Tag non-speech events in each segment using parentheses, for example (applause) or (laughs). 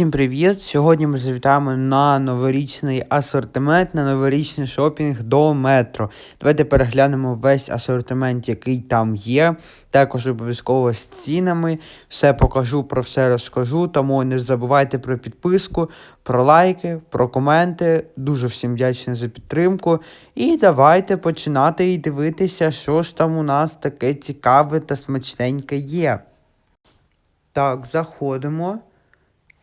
Всім привіт! Сьогодні ми завітаємо на новорічний асортимент, на новорічний шопінг до метро. Давайте переглянемо весь асортимент, який там є. Також обов'язково з цінами. Все покажу, про все розкажу. Тому не забувайте про підписку, про лайки, про коменти. Дуже всім вдячний за підтримку. І давайте починати і дивитися, що ж там у нас таке цікаве та смачненьке є. Так, заходимо.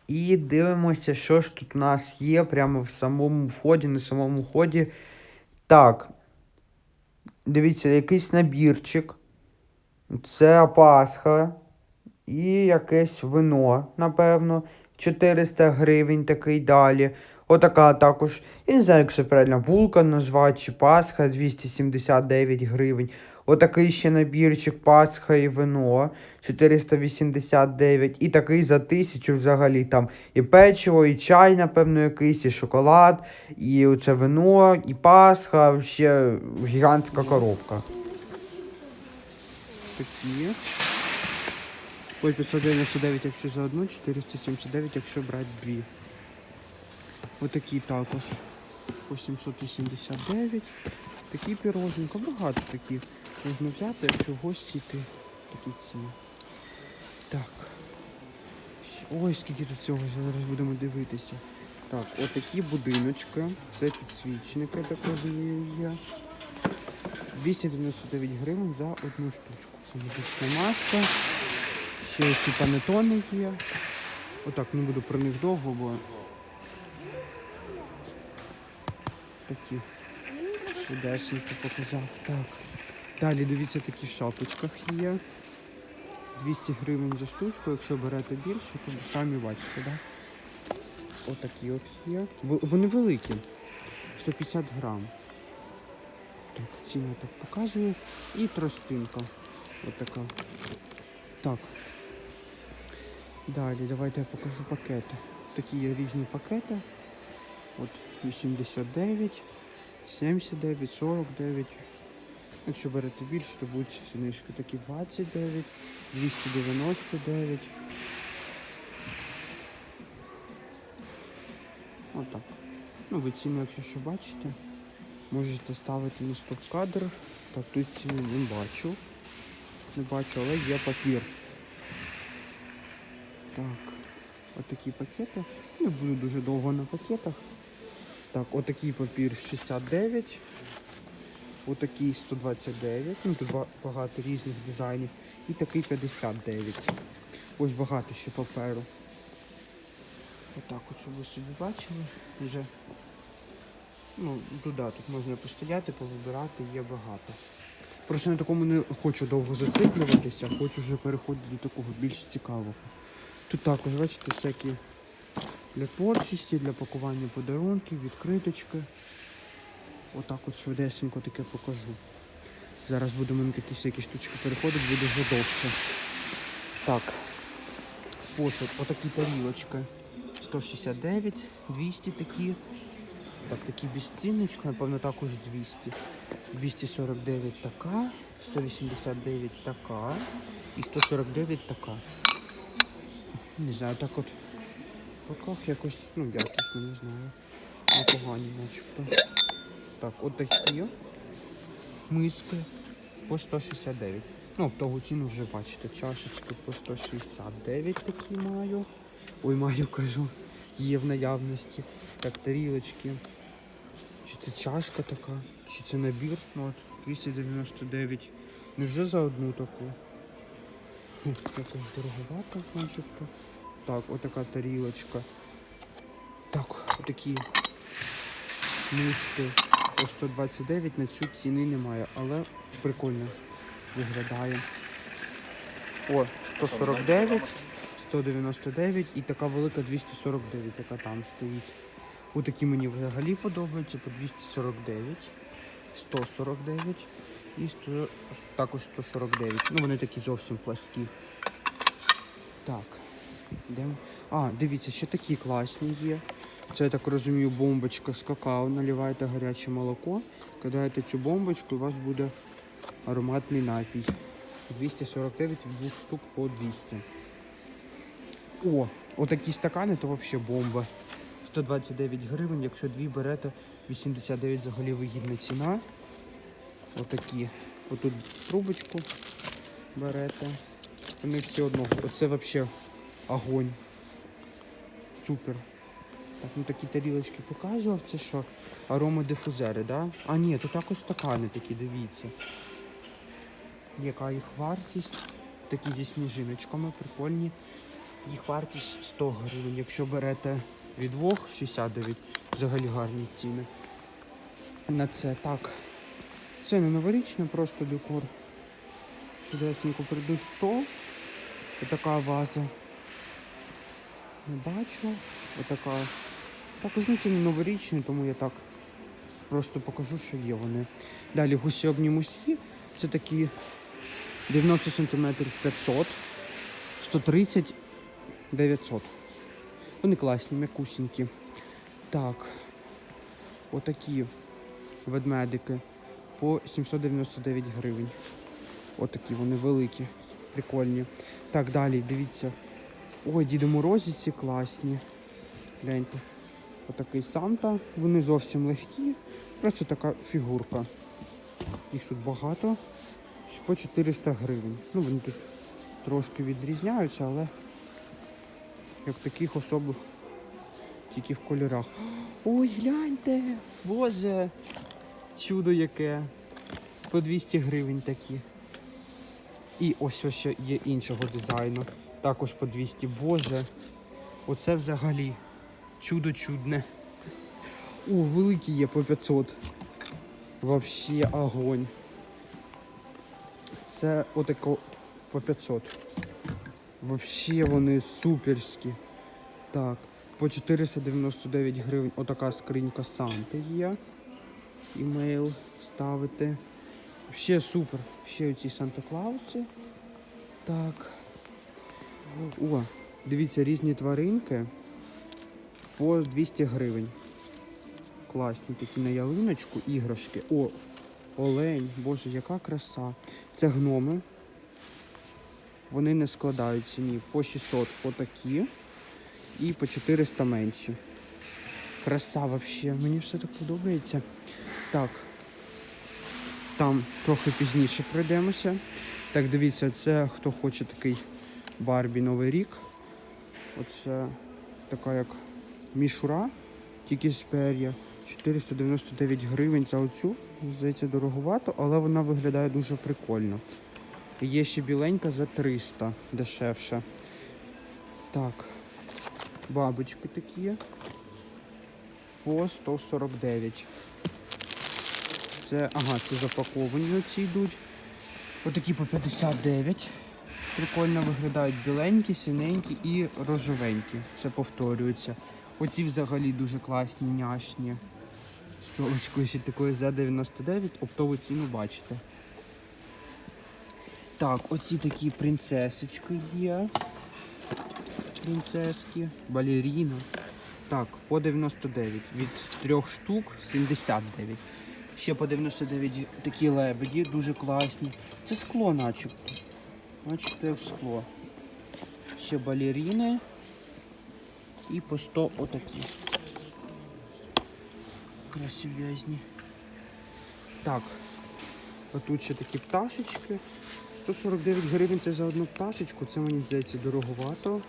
І дивимося, що ж тут у нас є прямо в самому вході, на самому вході. Так. Дивіться, якийсь набірчик. Це Пасха. І якесь вино, напевно. 400 гривень такий далі. Отака також. Я не знаю, як це правильно булка назвати, чи Пасха 279 гривень. Отакий ще набірчик Пасха і вино 489. І такий за тисячу взагалі там і печиво, і чай, напевно, якийсь, і шоколад, і оце вино, і Пасха, ще гігантська коробка. Такі. Ой, 599, якщо за одну, 479, якщо брати дві. Отакі також. По 789. Такі піроженка, багато таких. Можна взяти, якщо в гості йти. Такі ціни. Так. Ой, скільки тут цього, зараз будемо дивитися. Так, отакі будиночки. Це підсвічники, так розумію, є. 299 гривень за одну штучку. Це медична маска. Ще ці панетони є. Отак, не буду про них довго, бо такі швидесенько показав. Так. Далі дивіться, такі в шапочках є. 200 гривень за штучку, якщо берете більше, то самі бачите, да? Отакі от є. Вони великі. 150 грам. Так, ціну так показую. І тростинка. Отака. Так. Далі, давайте я покажу пакети. Такі є різні пакети. От 89, 79, 49. Якщо берете більше, то будуть знижки такі 29, 299. Отак. Ну, ви ціну, якщо що бачите, можете ставити на стоп-кадр. Так, тут ціну не бачу. Не бачу, але є папір. Так, отакі пакети. Не буду дуже довго на пакетах. Так, отакий папір 69. Отакий 129. Ну, тут багато різних дизайнів. І такий 59. Ось багато ще паперу. Отак от, щоб ви собі бачили. Вже. Ну, туди тут можна постояти, повибирати, є багато. Просто на такому не хочу довго зациклюватися, хочу вже переходити до такого більш цікавого. Тут також, бачите, всякі для творчості, для пакування подарунків, відкриточки. Отак от швидесенько таке покажу. Зараз будемо на такі всякі штучки переходити, буде вже довше. Так. Посуд, отакі тарілочки. 169, 200 такі. Так, такі безціннички, напевно, також 200. 249 така, 189 така і 149 така. Не знаю, так от в руках якось, ну, якісно, не знаю. Непогані начебто. Так, от такі миски по 169. Ну, того ціну вже бачите, чашечки по 169 такі маю. Ой, маю, кажу, є в наявності. Так, тарілочки. Чи це чашка така, чи це набір? Ну от, 299. Невже за одну таку? Якось дороговато начебто. Так, отака тарілочка. Так, отакі миски по 129 на цю ціни немає, але прикольно виглядає. О, 149, 199 і така велика 249, яка там стоїть. Отакі мені взагалі подобаються по 249, 149 і 100, також 149. Ну вони такі зовсім пласкі. Так. Йдемо. А, дивіться, ще такі класні є. Це, я так розумію, бомбочка з какао. Наливаєте гаряче молоко, кидаєте цю бомбочку, і у вас буде ароматний напій. 249 двох штук по 200. О, Отакі стакани, то взагалі бомба. 129 гривень, якщо дві берете, 89 взагалі вигідна ціна. Отакі. Отут трубочку берете. Вони всі одного. Оце взагалі огонь. Супер. Так, ну такі тарілочки показував. Це що? Аромадифузери, да? А ні, тут також стакани такі, дивіться. Яка їх вартість? Такі зі сніжиночками, прикольні. Їх вартість 100 гривень. Якщо берете від двох 69, взагалі гарні ціни. На це так. Це не новорічне, просто декор. Сюдесенько прийду 100. Отака ваза. Не бачу. Отака. Також не новорічне, тому я так просто покажу, що є вони. Далі гусьобні мусі. Це такі 90 см 500, 130 900. Вони класні, м'якусінькі. Так. Отакі ведмедики по 799 гривень. Отакі вони великі, прикольні. Так, далі, дивіться. Ой, Діди Морозі ці класні. Гляньте. Отакий Санта. Вони зовсім легкі. Просто така фігурка. Їх тут багато. По 400 гривень. Ну, вони тут трошки відрізняються, але як таких особих тільки в кольорах. Ой, гляньте! Боже! Чудо яке! По 200 гривень такі. І ось ось є іншого дизайну. Також по 200. Боже. Оце взагалі чудо чудне. О, великі є по 500. Вообще огонь. Це отако по 500. Вообще вони суперські. Так, по 499 гривень отака скринька Санти є. Імейл ставити. Ще супер. Ще оці Санта Клауси. Так. О, дивіться, різні тваринки по 200 гривень. Класні такі на ялиночку, іграшки. О, олень, боже, яка краса. Це гноми. Вони не складаються ні. По 600 отакі і по 400 менші. Краса взагалі. Мені все так подобається. Так. Там трохи пізніше пройдемося. Так, дивіться, це хто хоче такий Барбі Новий рік. Оце така як мішура, тільки з пер'я. 499 гривень за оцю. Здається, дороговато, але вона виглядає дуже прикольно. Є ще біленька за 300 дешевше. Так, бабочки такі по 149. Це, ага, це запаковані оці йдуть. Отакі по 59. Прикольно виглядають біленькі, синенькі і рожевенькі. Це повторюється. Оці взагалі дуже класні, няшні. З чолочкою ще такою за 99, оптову ціну бачите. Так, оці такі принцесочки є. Принцески, балеріна. Так, по 99. Від трьох штук 79. Ще по 99 такі лебеді, дуже класні. Це скло начебто. Начебто як скло. Ще балеріни. І по 100 отакі. Красивезні. Так. А тут ще такі пташечки. 149 гривень це за одну пташечку, це мені здається дороговато.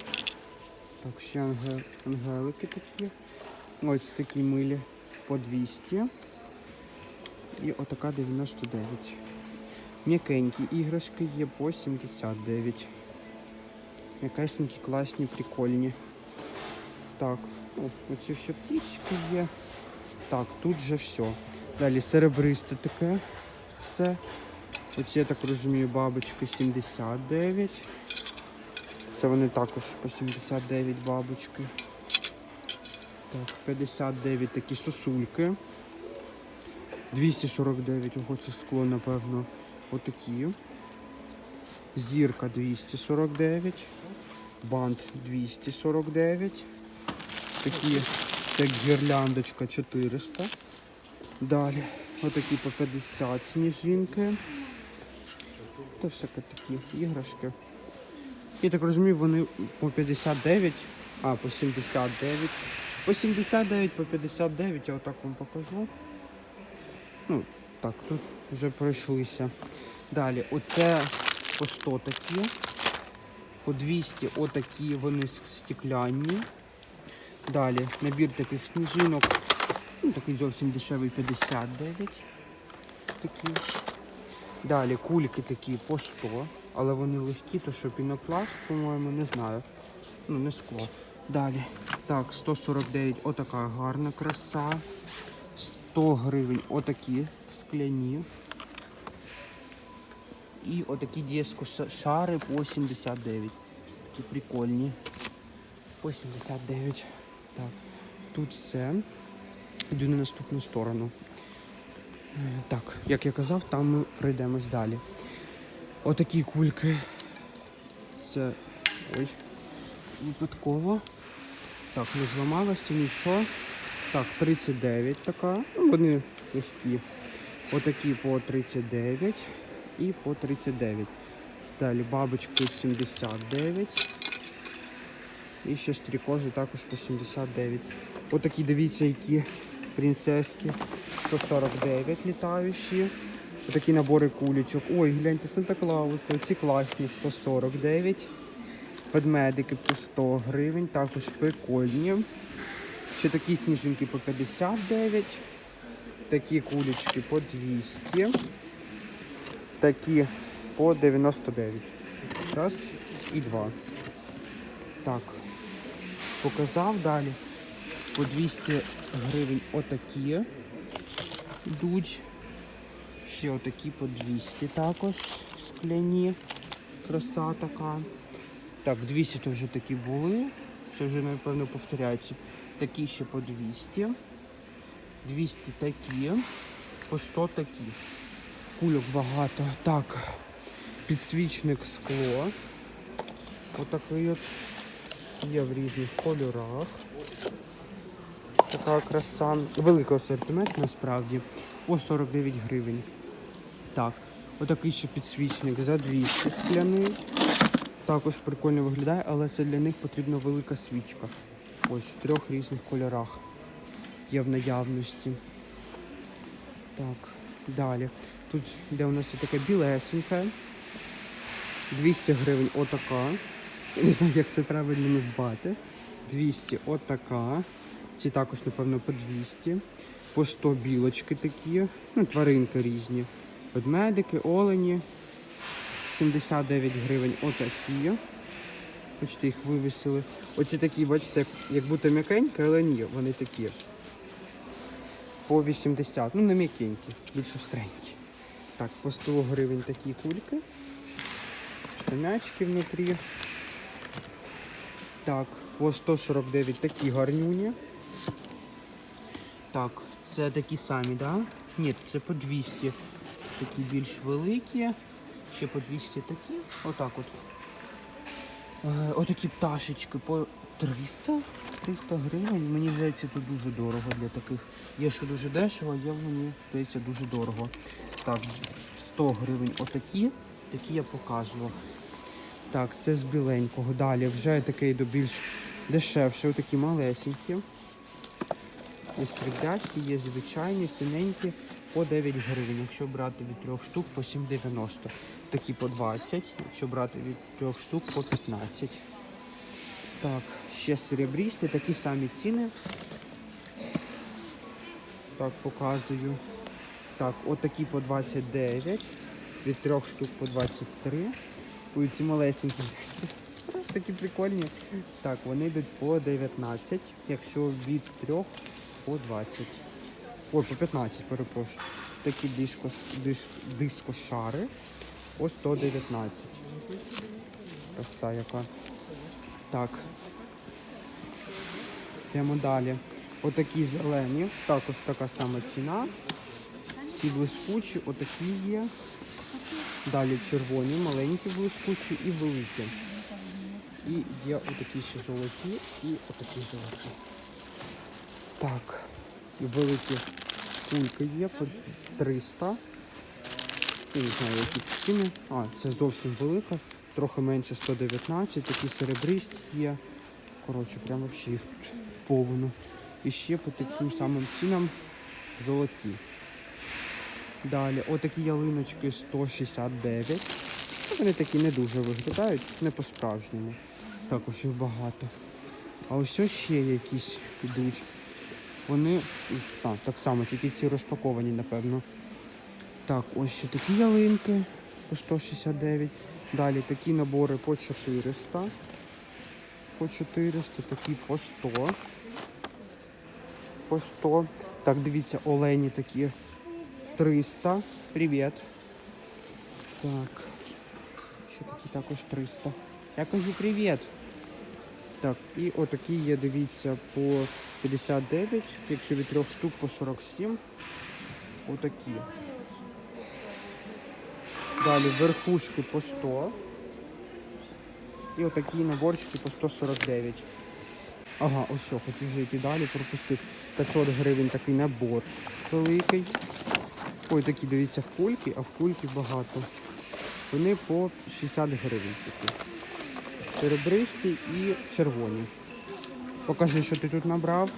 Так, ще анге- ангелики такі. Ось такі милі по 200. І отака 99. М'якенькі іграшки є по 79. М'якесенькі, класні, прикольні. Так, оці ще птічки є. Так, тут вже все. Далі серебристе таке. Все. Оці, я так розумію, бабочки 79. Це вони також по 79 бабочки. Так, 59 такі сосульки. 249, ого, це скло, напевно, отакі. Зірка 249. Бант 249. Такі, як гірляндочка 400. Далі. Отакі по 50 сніжинки. Та всяке такі іграшки. Я так розумію, вони по 59 А, по 79. По 79, по 59, я отак вам покажу. Ну, так, тут вже пройшлися. Далі, оце по 100 такі. По 200 отакі вони стеклянні. Далі набір таких сніжинок. Ну, такий зовсім дешевий 59. Такі. Далі кульки такі по 100, але вони легкі, то що пінопласт, по-моєму, не знаю. Ну, не скло. Далі. Так, 149, отака гарна краса. 100 гривень, отакі скляні. І отакі диско шари по 79. Такі прикольні. По 79. Так. Тут все. Йду на наступну сторону. Е, Так, як я казав, там ми пройдемось далі. Отакі кульки. Це. Ой. Випадково. Так, не зламалося, нічого. Так, 39 така. Ну, вони легкі. Отакі по 39 і по 39. Далі бабочки 79. І ще стрікози також по 79. Отакі, дивіться, які принцески. 149 літаючі. Отакі набори кулічок. Ой, гляньте, Санта-Клауси. Оці класні 149. Ведмедики по 100 гривень, також прикольні. Ще такі сніжинки по 59. Такі кулечки по 200. Такі по 99. Раз і два. Так. Показав далі. По 200 гривень отакі йдуть. Ще отакі по 200 також скляні. Краса така. Так, 200 то вже такі були. Це вже, напевно, повторяється. Такі ще по 200. 200 такі. По 100 такі. Кульок багато. Так. Підсвічник скло. Отакий от. Є в різних кольорах. Така краса. Великий асортимент насправді. По 49 гривень. Так. Отакий ще підсвічник за 200 скляний. Також прикольно виглядає, але це для них потрібна велика свічка. Ось в трьох різних кольорах є в наявності. Так, далі. Тут де у нас є таке білесеньке. 200 гривень отака. Не знаю, як це правильно назвати. 200 отака. Ці також, напевно, по 200. По 100 білочки такі. Ну, тваринки різні. Ведмедики, олені. 79 гривень отакі. Бачите, їх вивісили. Оці такі, бачите, як, будто м'якенькі, але ні, вони такі. По 80. Ну, не м'якенькі, більш остренькі. Так, по 100 гривень такі кульки. М'ячки внутрі. Так, по 149 такі гарнюні. Так, це такі самі, да? Ні, це по 200. Такі більш великі. Ще по 200 такі. Отак от. Е, отакі пташечки по 300. 300 гривень. Мені здається, тут дуже дорого для таких. Є що дуже дешево, є мені здається дуже дорого. Так, 100 гривень отакі. Такі я показував. Так, це з біленького. Далі вже таке йду більш дешевше, отакі малесенькі. Є сердясті, є звичайні, синенькі по 9 гривень. Якщо брати від трьох штук по 7,90. Такі по 20, якщо брати від трьох штук по 15. Так, ще серебрісті, такі самі ціни. Так, показую. Так, отакі по 29, від трьох штук по 23. Ой, ці малесенькі. (laughs) Такі прикольні. Так, вони йдуть по 19, якщо від 3 по 20. Ой, по 15, перепрошую. Такі диско, дис, дискошари по 119. Краса яка. Так. Йдемо далі. Отакі зелені, також така сама ціна. Ті блискучі, отакі є. Далі червоні, маленькі блискучі і великі. І є отакі ще золоті і отакі золоті. Так, і великі кульки є по 300. Я не знаю, які ціни. А, це зовсім велика, трохи менше 119, такі серебристі є. коротше, прям вообще їх повно. І ще по таким самим цінам золоті. Далі, отакі ялиночки 169. Ну, Вони такі не дуже виглядають, не по-справжньому. Також їх багато. А ось ще якісь йдуть. Вони а, так само, тільки ці розпаковані, напевно. Так, ось ще такі ялинки по 169. Далі такі набори по 400. По 400, такі по 100. По 100. Так, дивіться, олені такі 300. Привіт. Так. Ще такі також 300. Я кажу привіт. Так, і отакі є, дивіться, по 59, якщо від трьох штук по 47. Отакі. Далі верхушки по 100. І отакі наборчики по 149. Ага, ось хотів вже йти далі, пропустив. 500 гривень такий набор великий. Ой, такі, дивіться, кульки, а в кульки багато. Вони по 60 гривень такі. Серебристі і червоні. Покажи, що ти тут набрав.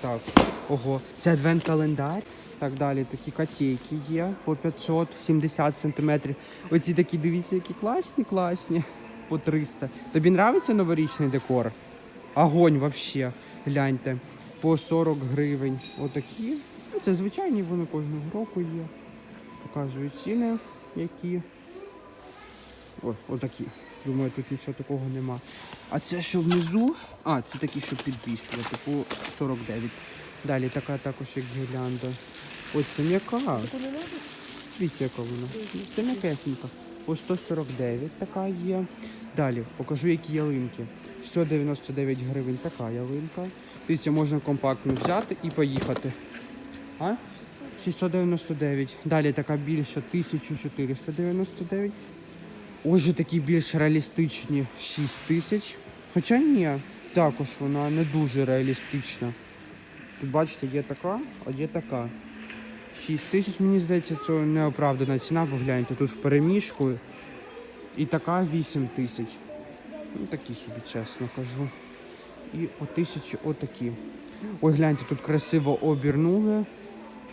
Так, ого, це адвент-календар. Так далі, такі котейки є по 570 сантиметрів. Оці такі, дивіться, які класні, класні. По 300. Тобі нравиться новорічний декор? Огонь вообще. Гляньте. По 40 гривень. Отакі. Ну, це звичайні, вони кожного року є. Показую ціни, які. Ой, отакі. Думаю, тут нічого такого нема. А це що внизу? А, це такі, що підвішувати, по 49. Далі така також як гірлянда. Ось це м'яка. Дивіться, яка вона. Це м'якесенька. По 149 така є. Далі покажу, які ялинки. 199 гривень така ялинка. Дивіться, можна компактно взяти і поїхати. А? 699. Далі така більша 1499. Ось такі більш реалістичні 6 тисяч. Хоча ні, також вона не дуже реалістична. Тут бачите, є така, а є така. 6 тисяч, мені здається, це неоправдана ціна, погляньте, тут в переміжку. І така 8 тисяч. Ну такі собі, чесно кажу. І по тисячі отакі. Ой, гляньте, тут красиво обірнули.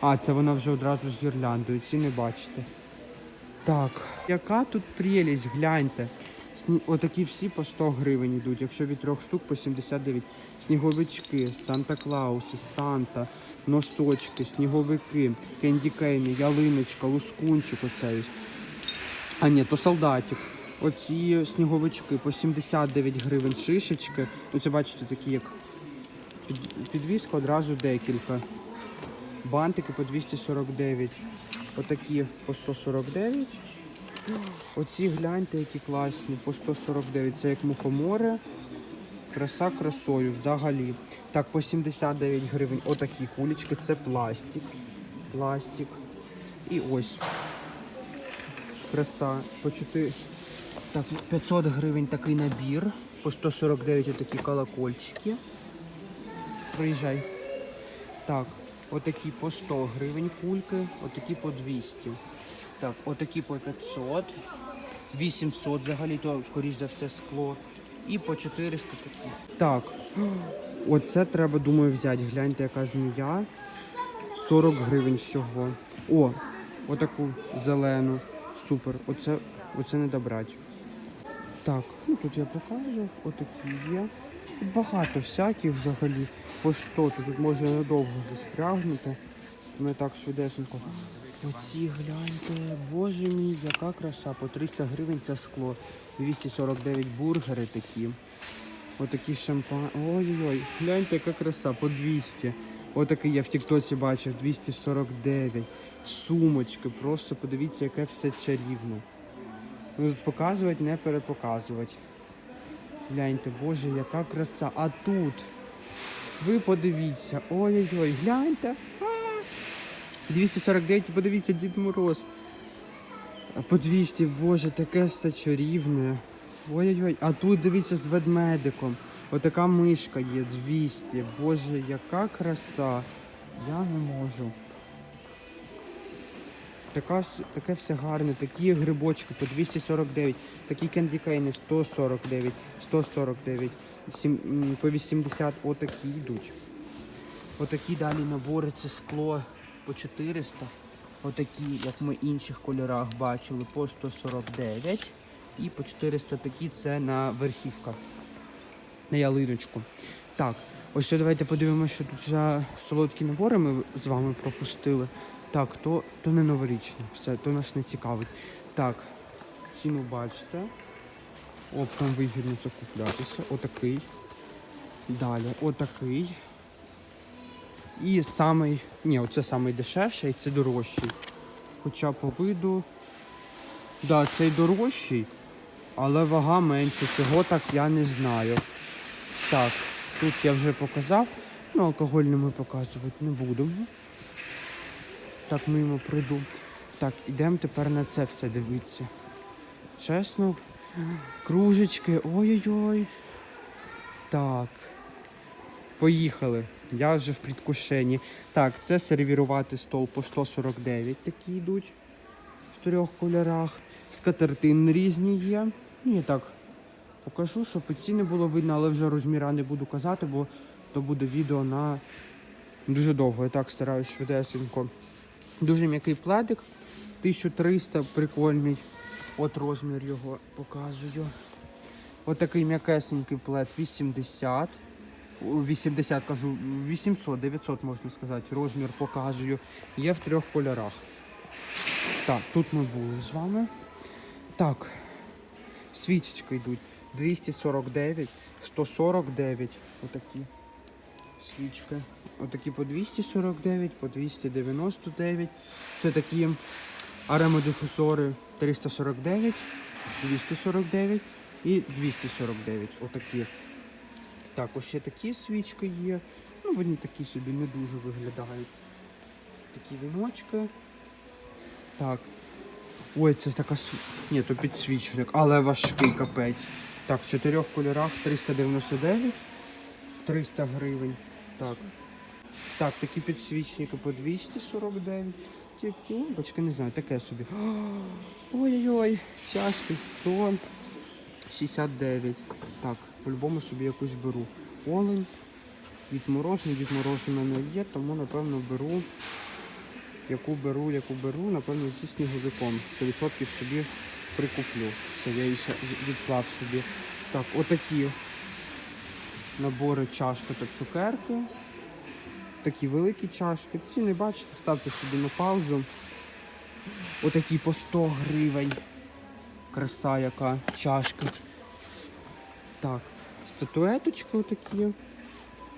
А, це вона вже одразу з гірляндою, ці не бачите. Так, яка тут прелість, гляньте. Отакі всі по 100 гривень йдуть, якщо від трьох штук по 79. Сніговички, Санта-Клауси, Санта, носочки, сніговики, кендікейни, ялиночка, лускунчик оцей. А ні, то солдатик. Оці сніговички по 79 гривень шишечки. Оце бачите, такі як під- підвіска одразу декілька. Бантики по 249. Отакі по 149. Оці гляньте, які класні, по 149. Це як мухомори. Краса красою взагалі. Так, по 79 гривень. Отакі кулечки. Це пластик. Пластик. І ось. Краса. По 4. Так, 500 гривень такий набір. По 149 отакі колокольчики. Приїжджай. Так, отакі по 100 гривень кульки, отакі по 200. Так, отакі по 500, 800 взагалі, то скоріш за все скло. І по 400 такі. Так, оце треба, думаю, взяти. Гляньте, яка змія. 40 гривень всього. О, отаку зелену. Супер. Оце, оце не добрати. Так, ну тут я показував, отакі є. Тут багато всяких взагалі. По 100, то тут можна надовго застрягнути. Ми так швидесенько. Оці гляньте, боже мій, яка краса. По 300 гривень це скло. 249 бургери такі. Отакі шампан. Ой-ой-ой, гляньте, яка краса, по 200. Отакий я в Тіктоці бачив, 249. Сумочки, просто подивіться, яке все чарівне. Ну, тут показувати, не перепоказувати. Гляньте, боже, яка краса. А тут. Ви подивіться. Ой-ой-ой, гляньте. А! 249, подивіться, Дід Мороз. По 200, боже, таке все чарівне. Ой-ой-ой, а тут дивіться з ведмедиком. Отака мишка є, 200. Боже, яка краса. Я не можу. Така, таке все гарне, такі грибочки по 249, такі кендікейни 149, 149, сім- м, по 80 отакі йдуть. Отакі далі набори, це скло по 400. Отакі, як ми інших кольорах бачили, по 149. І по 400 такі це на верхівках, на ялиночку. Так, ось давайте подивимося, що тут за солодкі набори ми з вами пропустили. Так, то, то не новорічне, все, то нас не цікавить. Так, ціну бачите. Оптом вигідно закуплятися. Отакий. Далі, отакий. І самий, ні, оце самий дешевший, і це дорожчий. Хоча по виду, да, цей дорожчий, але вага менше. Цього так я не знаю. Так, тут я вже показав, ну алкогольне ми показувати не будемо. Так, мимо прийду. Так, ідемо тепер на це все дивитися. Чесно, кружечки, ой-ой-ой. Так. Поїхали. Я вже в предвкушенні. Так, це сервірувати стол по 149 такі йдуть в трьох кольорах. Скатертин різні є. Ну, так покажу, щоб і ціни було видно, але вже розміра не буду казати, бо то буде відео на дуже довго. Я так стараюсь швидесенько. Дуже м'який пледик. 1300 прикольний. От розмір його показую. Отакий м'якесенький плед 80. У 80 кажу, 800, 900 можна сказати, розмір показую. Є в трьох кольорах. Так, тут ми були з вами. Так, свічечки йдуть 249, 149, отакі свічки. Отакі по 249, по 299. Це такі аромадифусори 349, 249 і 249. Отакі. Також ще такі свічки є. Ну, вони такі собі не дуже виглядають. Такі віночки. Так. Ой, це така Ні, то підсвічник, але важкий капець. Так, в чотирьох кольорах 399, 300 гривень. Так. Так, такі підсвічники по 249. Тільки лампочки, не знаю, таке собі. (gasps) Ой-ой-ой, чашки 169. Так, по-любому собі якусь беру. Олень. Дід Мороз, не Дід Мороз у мене є, тому напевно беру. Яку беру, яку беру, напевно, зі сніговиком. 100% собі прикуплю. Все, я її відклав собі. Так, отакі набори чашки та цукерки. Такі великі чашки. Ціни бачите, ставте собі на паузу. Отакі по 100 гривень. Краса яка, чашка. Так, статуеточки отакі.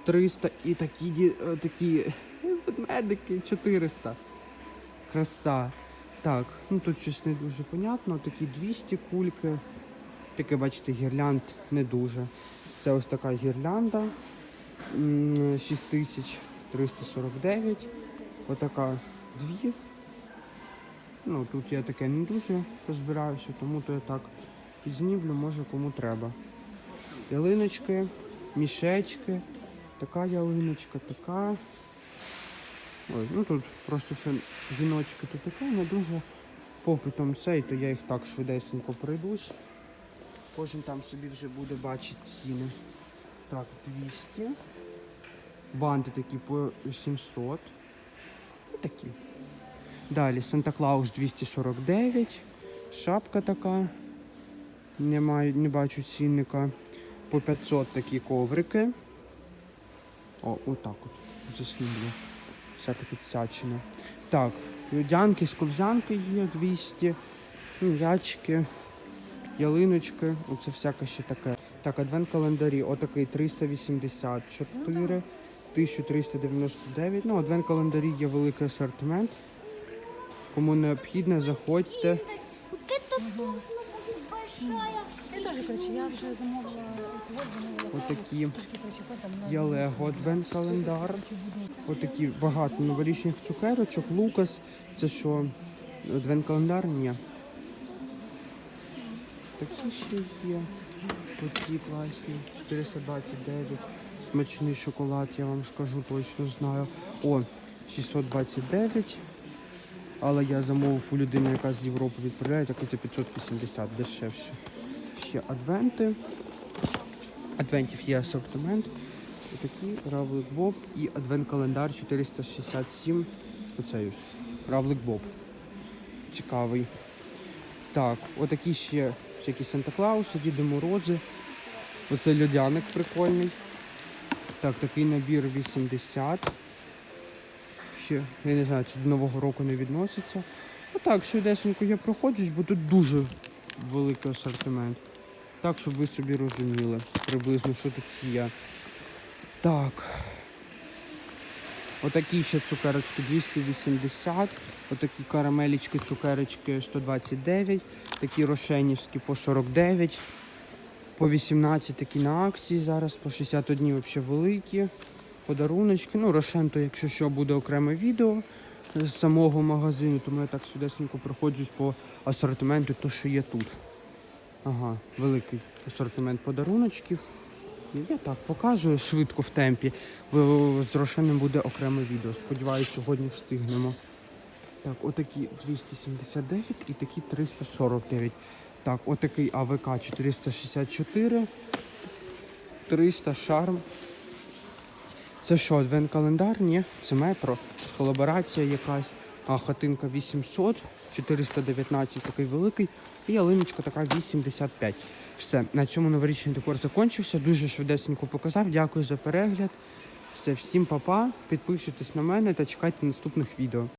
300 і такі, е, такі е, ведмедики 400. Краса. Так, ну тут щось не дуже понятно. Такі 200 кульки. Таке, бачите, гірлянд не дуже. Це ось така гірлянда. м, 6349. Отака дві. Ну, тут я таке не дуже розбираюся, тому то я так підзнімлю, може кому треба. Ялиночки, мішечки, така ялиночка, така. Ой, ну тут просто ще віночки то таке, не дуже попитом цей, то я їх так швидесенько пройдусь. Кожен там собі вже буде бачити ціни. Так, 200. Банти такі по 700. Ну, такі. Далі Санта-Клаус 249. Шапка така. Не, маю, не бачу цінника. По 500 такі коврики. О, отак от. Заснімлю. Всяка підсячена. Так, людянки, сковзянки є 200. Ну, ячки, ялиночки. Оце всяке ще таке. Так, адвент календарі. Отакий 384, 1399. Ну, адвент календарі є великий асортимент. Кому необхідно, заходьте. Тоже большая. Я тоже, короче, я вже замовила алкоголь, замовила. Отакі Трошки, короче, потім на... адвент календар. Отакі багато новорічних цукерочок. Лукас. Це що? Адвент календар? Ні. Такі ще є. Оці класні. 429. Смачний шоколад, я вам скажу, точно знаю. О, 629. Але я замовив у людини, яка з Європи відправляє, якось за 580 дешевше. Ще адвенти. Адвентів є асортимент. Отакий Равлик Боб і адвент-календар 467. Оцей ось. Равлик Боб. Цікавий. Так, отакі ще всякі Санта-Клауси, Діди Морози. Оце льодяник прикольний. Так, такий набір 80. Ще, я не знаю, це до Нового року не відноситься. Ну так, швидесенько я проходжусь, бо тут дуже великий асортимент. Так, щоб ви собі розуміли приблизно, що тут є. Так. Отакі ще цукерочки 280, отакі карамелічки, цукерочки 129, такі рошенівські по 49, по 18 такі на акції зараз, по 61 взагалі великі. Подаруночки. Ну, Рошен, то якщо що, буде окреме відео з самого магазину, тому я так сюдесенько проходжусь по асортименту, то що є тут. Ага, великий асортимент подаруночків. Я так показую швидко в темпі. З Рошеном буде окреме відео. Сподіваюсь, сьогодні встигнемо. Так, отакі 279 і такі 349. Так, отакий АВК 464. 300 шарм. Це що, адвент календар? Ні, це метро. Колаборація якась. А хатинка 800, 419 такий великий. І ялиночка така 85. Все, на цьому новорічний декор закінчився. Дуже швидесенько показав. Дякую за перегляд. Все, всім па-па. Підписуйтесь на мене та чекайте наступних відео.